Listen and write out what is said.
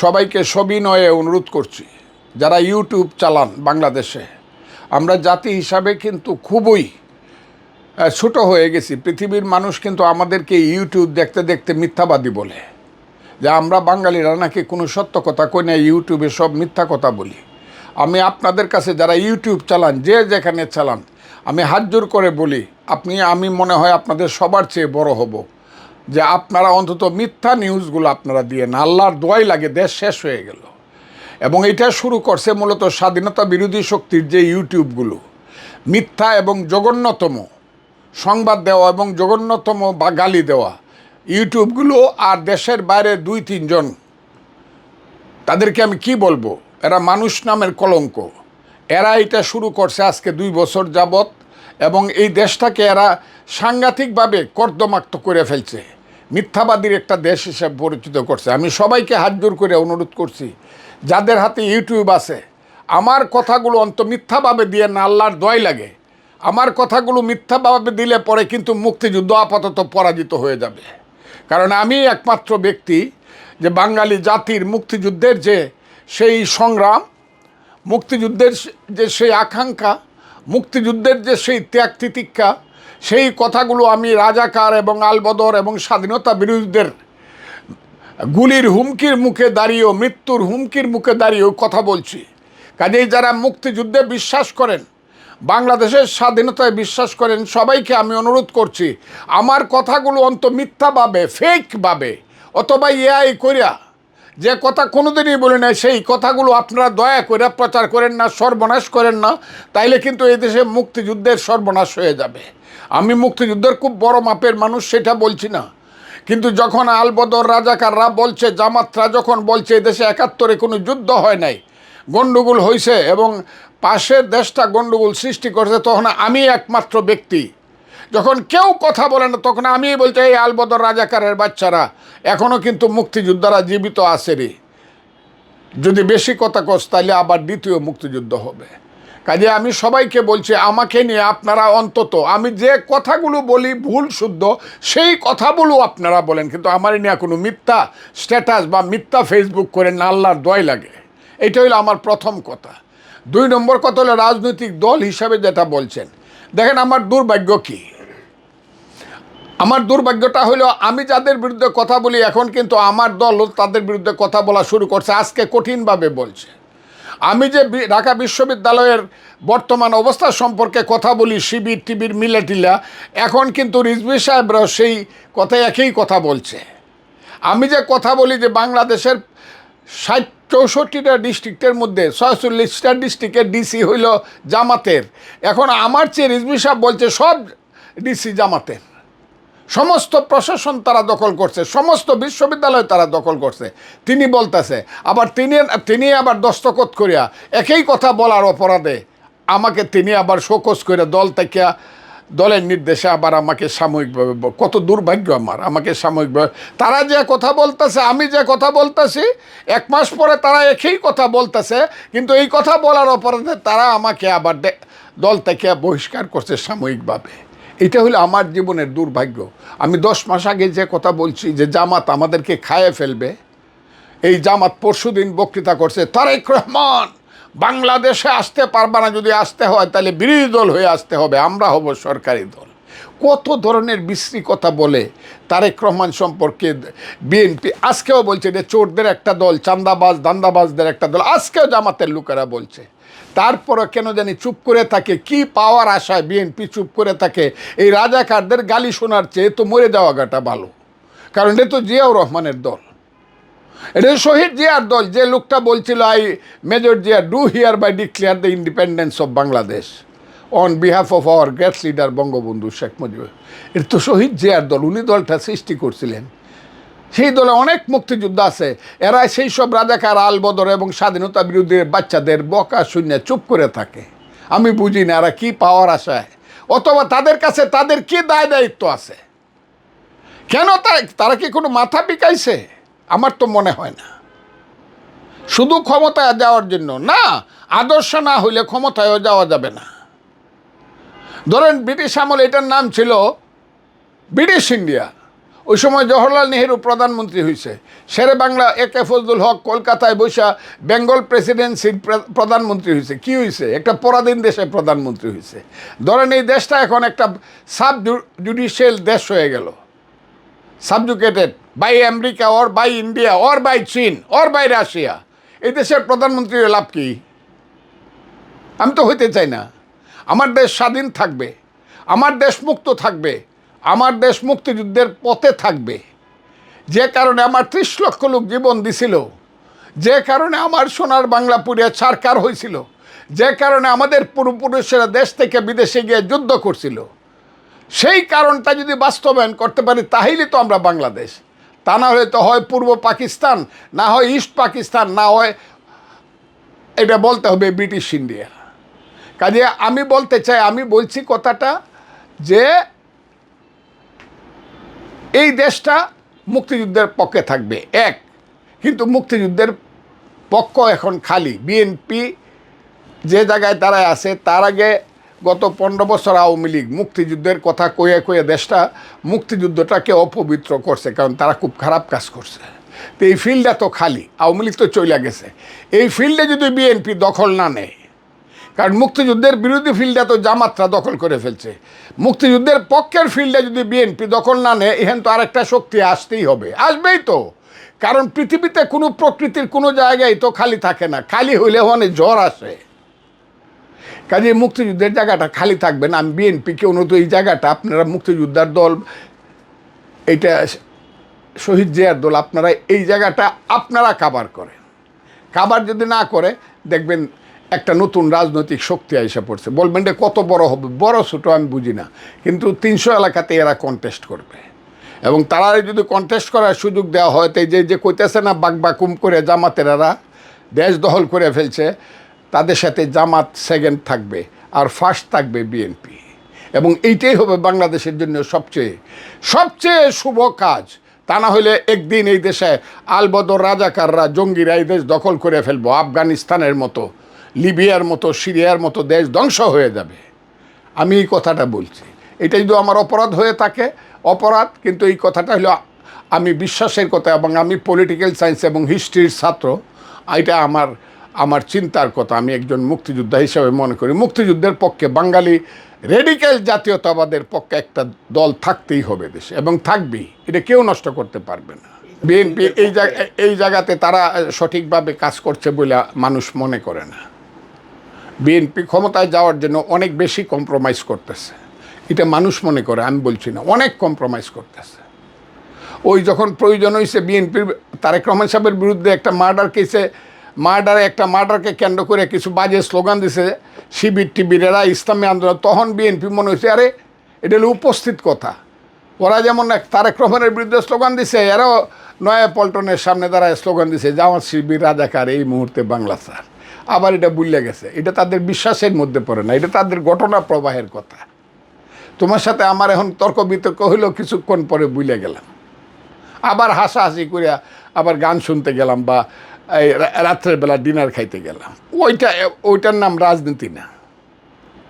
সবাইকে সবিনয়ে অনুরোধ করছি, যারা ইউটিউব চালান বাংলাদেশে, আমরা জাতি হিসাবে কিন্তু খুবই ছোট হয়ে গেছি। পৃথিবীর মানুষ কিন্তু আমাদেরকে ইউটিউব দেখতে দেখতে মিথ্যাবাদী বলে। যে আমরা বাঙালিরা নাকি কোনো সত্য কথা কই না, ইউটিউবে সব মিথ্যা কথা বলি। আমি আপনাদের কাছে যারা ইউটিউব চালান, যে যেখানে চালান, আমি হাত জোর করে বলি, আপনি, আমি মনে হয় আপনাদের সবার চেয়ে বড় হব। যে আপনারা অন্তত মিথ্যা নিউজগুলো আপনারা দিয়ে না, আল্লাহর দোয়াই লাগে, দেশ শেষ হয়ে গেল। এবং এটা শুরু করছে মূলত স্বাধীনতা বিরোধী শক্তির যে ইউটিউবগুলো। মিথ্যা এবং জঘন্যতম সংবাদ দেওয়া এবং জঘন্যতম বা গালি দেওয়া ইউটিউবগুলো আর দেশের বাইরে দুই, তিনজন, তাদেরকে আমি কি বলব? এরা মানুষ নামের কলঙ্ক। এরা এটা শুরু করছে আজকে দুই বছর যাবত এবং এই দেশটাকে এরা সাংঘাতিকভাবে কর্দমাক্ত করে ফেলছে। মিথ্যাবাদীর একটা দেশ হিসেবে পরিচিত করছে। আমি সবাইকে হাত জোর করে অনুরোধ করছি, যাদের হাতে ইউটিউব আছে, আমার কথাগুলো অন্ত মিথ্যাভাবে দিয়ে না আল্লাহর দয় লাগে। আমার কথাগুলো মিথ্যাভাবে দিলে পরে কিন্তু মুক্তিযুদ্ধ আপাতত পরাজিত হয়ে যাবে। কারণ আমি একমাত্র ব্যক্তি যে বাঙালি জাতির মুক্তিযুদ্ধের যে সেই সংগ্রাম, মুক্তিযুদ্ধের যে সেই আকাঙ্ক্ষা মুক্তিযুদ্ধের যে সেই ত্যাগ তিতিক্ষা, সেই কথাগুলো আমি রাজাকার এবং আলবদর এবং স্বাধীনতা বিরোধীদের গুলির হুমকির মুখে দাঁড়িয়েও, মৃত্যুর হুমকির মুখে দাঁড়িয়েও কথা বলছি। কাজেই যারা মুক্তিযুদ্ধে বিশ্বাস করেন, বাংলাদেশের স্বাধীনতায় বিশ্বাস করেন, সবাইকে আমি অনুরোধ করছি, আমার কথাগুলো অন্ত মিথ্যাভাবে ফেকভাবে অথবা এআই করিয়া যে কথা কোনোদিনই বলি না সেই কথাগুলো আপনারা দয়া করে প্রচার করেন না, সর্বনাশ করেন না, তাইলে কিন্তু এই দেশে মুক্তিযুদ্ধের সর্বনাশ হয়ে যাবে। আমি মুক্তিযুদ্ধের খুব বড় মাপের মানুষ, সেটা বলছি না। কিন্তু যখন আলবদর রাজাকাররা বলছে, জামাতরা যখন বলছে দেশে একাত্তরে কোনো যুদ্ধ হয় নাই, গণ্ডগোল হয়েছে এবং পাশের দেশটা গণ্ডগোল সৃষ্টি করছে, তখন আমি একমাত্র ব্যক্তি। যখন কেউ কথা বলে না, তখন আমি বলছি এই আলবদর রাজাকারের বাচ্চারা এখনও কিন্তু মুক্তিযোদ্ধারা জীবিত আছে রে যদি বেশি কথা কস তাহলে আবার দ্বিতীয় মুক্তিযুদ্ধ হবে। কাজে আমি সবাইকে বলছি, আমাকে নিয়ে আপনারা অন্তত, আমি যে কথাগুলো বলি ভুল শুদ্ধ, সেই কথাগুলো আপনারা বলেন। কিন্তু আমার নিয়ে কোনো মিথ্যা স্ট্যাটাস বা মিথ্যা ফেসবুক করে না, আল্লাহর দয় লাগে। এটা হলো আমার প্রথম কথা। দুই নম্বর কথা হলো রাজনৈতিক দল হিসাবে যেটা বলছেন। দেখেন আমার দুর্ভাগ্য কী? আমার দুর্ভাগ্যটা হলো, আমি যাদের বিরুদ্ধে কথা বলি, এখন কিন্তু আমার দল তাদের বিরুদ্ধে কথা বলা শুরু করছে। আজকে কঠিনভাবে বলছে। আমি যে ঢাকা বিশ্ববিদ্যালয়ের বর্তমান অবস্থা সম্পর্কে কথা বলি, শিবির টিবির মিলেটিলা, এখন কিন্তু রিজভি সাহেবরাও সেই কথাই একই কথা বলছে। আমি যে কথা বলি যে বাংলাদেশের ষাট চৌষট্টিটা ডিস্ট্রিক্টের মধ্যে ছয়চল্লিশটা ডিস্ট্রিক্টের ডিসি হইল জামাতের। এখন আমার চেয়ে রিজভি সাহেব বলছে সব ডিসি জামাতের। সমস্ত প্রশাসন তারা দখল করছে, সমস্ত বিশ্ববিদ্যালয় তারা দখল করছে। তিনি বলতেছে, আবার তিনি তিনি আবার দস্তখত করিয়া একই কথা বলার অপরাধে আমাকে তিনি আবার শোকস করে দল থেকে দলের নির্দেশে আবার আমাকে সাময়িকভাবে কত দুর্ভাগ্য আমার, আমাকে সাময়িকভাবে। তারা যে কথা বলতেছে, আমি যে কথা বলতেছি, এক মাস পরে তারা একই কথা বলতেছে, কিন্তু এই কথা বলার অপরাধে তারা আমাকে আবার দল থেকে বহিষ্কার করছে সাময়িকভাবে। এটা হলো আমার জীবনের দুর্ভাগ্য। আমি দশ মাস আগে যে কথা বলছি যে জামাত আমাদেরকে খায়ে ফেলবে, এই জামাত পরশু দিন বক্তৃতা করছে, তারেক রহমান, বাংলাদেশে আসতে পারবা না, যদি আসতে হয় তাহলে বিরোধী দল হয়ে আসতে হবে, আমরা হব সরকারি দল। কত ধরনের বিশ্রী কথা বলে তারেক রহমান সম্পর্কে বিএনপি। আজকেও বলছে যে চোরদের একটা দল, চান্দাবাজ, দান্দাবাজদের একটা দল, আজকেও জামাতের লোকেরা বলছে। তারপরে কেন জানি চুপ করে থাকে, কি পাওয়ার আশায় বিএনপি চুপ করে থাকে, এই রাজাকারদের গালি শোনার চেয়ে তো মরে যাওয়া গাটা ভালো। কারণ এটা তো জিয়াউর রহমানের দল। এটা শহীদ জিয়ার দল, যে লোকটা বলছিল, I, major Zia, do hereby declare the independence of Bangladesh. On behalf of our great leader Bangabandhu Sheikh Mujib, এর তো শহীদ জিয়ার দল, উনি দলটা সৃষ্টি করছিলেন। সেই দলে অনেক মুক্তিযোদ্ধা আছে। এরা সেই সব রাজাকার আলবদর এবং স্বাধীনতা বিরোধীর বাচ্চাদের বকা শূন্য চুপ করে থাকে। আমি বুঝি না এরা কী পাওয়ার আশায়। অথবা তাদের কাছে তাদের কি দায় দায়িত্ব আছে? কেন তারা কি কোনো মাথা পিকাইছে? আমার তো মনে হয় না। শুধু ক্ষমতায় যাওয়ার জন্য না, আদর্শ না হইলে ক্ষমতায়ও যাওয়া যাবে না। ধরেন ব্রিটিশ আমল এটার নাম ছিল ব্রিটিশ ইন্ডিয়া। ওই সময় জওহরলাল নেহেরু প্রধানমন্ত্রী হয়েছে শেরে বাংলা, এ কে ফজলুল হক কলকাতায় বৈশা বেঙ্গল প্রেসিডেন্সির প্রধানমন্ত্রী হয়েছে কি হয়েছে একটা পরাধীন দেশে প্রধানমন্ত্রী হয়েছে ধরেন এই দেশটা এখন একটা সাব জুডিশিয়াল দেশ হয়ে গেল। Subjugated by America or by India or by চীন অর বাই রাশিয়া। এই দেশের প্রধানমন্ত্রীর লাভ কি? আমি তো হইতে চাই না। আমার দেশ স্বাধীন থাকবে, আমার দেশ মুক্ত থাকবে, আমার দেশ মুক্তিযুদ্ধের পথে থাকবে। যে কারণে আমার ত্রিশ লক্ষ লোক জীবন দিছিল, যে কারণে আমার সোনার বাংলা পুড়িয়া ছারকার হয়েছিল, যে কারণে আমাদের পূর্বপুরুষেরা দেশ থেকে বিদেশে গিয়ে যুদ্ধ করছিল। সেই কারণটা যদি বাস্তবায়ন করতে পারি তাহলেই তো আমরা বাংলাদেশ। তা না হলে তো হয় পূর্ব পাকিস্তান, না হয় ইস্ট পাকিস্তান, না হয়, এটা বলতে হবে ব্রিটিশ ইন্ডিয়া কাজে আমি বলতে চাই, আমি বলছি কথাটা যে এই দেশটা মুক্তিযুদ্ধের পক্ষে থাকবে। এক, কিন্তু মুক্তিযুদ্ধের পক্ষ এখন খালি। বিএনপি যে জায়গায় তারা আছে, তার আগে গত পনেরো বছর আওয়ামী লীগ মুক্তিযুদ্ধের কথা কয়ে কয়ে দেশটা মুক্তিযুদ্ধটাকে অপবিত্র করছে, কারণ তারা খুব খারাপ কাজ করছে। তো এই ফিল্ডটা তো খালি, আওয়ামী লীগ তো চলে গেছে। এই ফিল্ডে যদি বিএনপি দখল না নেয় কারণ মুক্তিযুদ্ধের বিরোধী ফিল্ডে তো জামাতরা দখল করে ফেলছে। মুক্তিযুদ্ধের পক্ষের ফিল্ডে যদি বিএনপি দখল না নেয় এখান তো আরেকটা শক্তি আসতেই হবে। আসবেই তো। কারণ পৃথিবীতে কোনো প্রকৃতির কোনো জায়গায় তো খালি থাকে না। খালি হইলে অনেক জ্বর আসে। কাজে মুক্তিযুদ্ধের জায়গাটা খালি থাকবে না। আমি বিএনপিকে অনুত এই জায়গাটা আপনারা মুক্তিযোদ্ধার দল, এইটা শহীদ জিয়ার দল, আপনারা এই জায়গাটা আপনারা কাবার করেন। কাবার যদি না করে, দেখবেন একটা নতুন রাজনৈতিক শক্তি এসে পড়ছে। বলবেন যে কত বড় হবে? বড়, ছোটো আমি বুঝি না। কিন্তু তিনশো এলাকাতে এরা কন্টেস্ট করবে। এবং তারা যদি কন্টেস্ট করার সুযোগ দেওয়া হয় তাই যে যে কইতেছে না, বাক বাকুম করে জামাতের এরা দেশ দখল করে ফেলছে, তাদের সাথে জামাত সেকেন্ড থাকবে আর ফার্স্ট থাকবে বিএনপি এবং এইটাই হবে বাংলাদেশের জন্য সবচেয়ে সবচেয়ে শুভ কাজ। তা না হলে একদিন এই দেশে আলবদর রাজাকাররা জঙ্গিরা এই দেশ দখল করে ফেলব, আফগানিস্তানের মতো। লিবিয়ার মতো সিরিয়ার মতো দেশ ধ্বংস হয়ে যাবে। আমি এই কথাটা বলছি। এটা যদি আমার অপরাধ হয়ে থাকে অপরাধ কিন্তু এই কথাটা হলো আমি বিশ্বাসের কথা এবং আমি পলিটিক্যাল সায়েন্স এবং হিস্ট্রির ছাত্র এটা আমার আমার চিন্তার কথা। আমি একজন মুক্তিযোদ্ধা হিসেবে মনে করি। মুক্তিযুদ্ধের পক্ষে বাঙালি রেডিক্যাল জাতীয়তাবাদের পক্ষে একটা দল থাকতেই হবে দেশে এবং থাকবেই। এটা কেউ নষ্ট করতে পারবে না। বিএনপি এই জায়গা এই জায়গাতে তারা সঠিকভাবে কাজ করছে বলে মানুষ মনে করে না। বিএনপি ক্ষমতায় যাওয়ার জন্য অনেক বেশি কম্প্রোমাইজ করতেছে। এটা মানুষ মনে করে, আমি বলছি না, অনেক কম্প্রোমাইজ করতেছে। ওই যখন প্রয়োজন হয়েছে বিএনপির তারেক রহমান সাহেবের বিরুদ্ধে একটা মার্ডার কেসে মার্ডারে একটা মার্ডারকে কেন্দ্র করে কিছু বাজে স্লোগান দিছে, শিবির টিবির এরা ইসলামী আন্দোলন, তখন বিএনপি মনে হয়েছে আরে এটা হলো উপস্থিত কথা। ওরা যেমন এক তারেক রহমানের বিরুদ্ধে স্লোগান দিছে, এরাও নয়া পল্টনের সামনে দাঁড়ায় স্লোগান দিছে, জামাত শিবির রাজাকার এই মুহূর্তে বাংলা স্যার। আবার এটা বুঝলে গেছে। এটা তাদের বিশ্বাসের মধ্যে পড়ে না। এটা তাদের ঘটনা প্রবাহের কথা। তোমার সাথে আমার এখন তর্ক বিতর্ক হইলেও কিছুক্ষণ পরে বুলে গেলাম। আবার হাসাহাসি করিয়া আবার গান শুনতে গেলাম বা এই রাত্রেবেলা ডিনার খাইতে গেলাম। ওইটা, ওইটার নাম রাজনীতি না।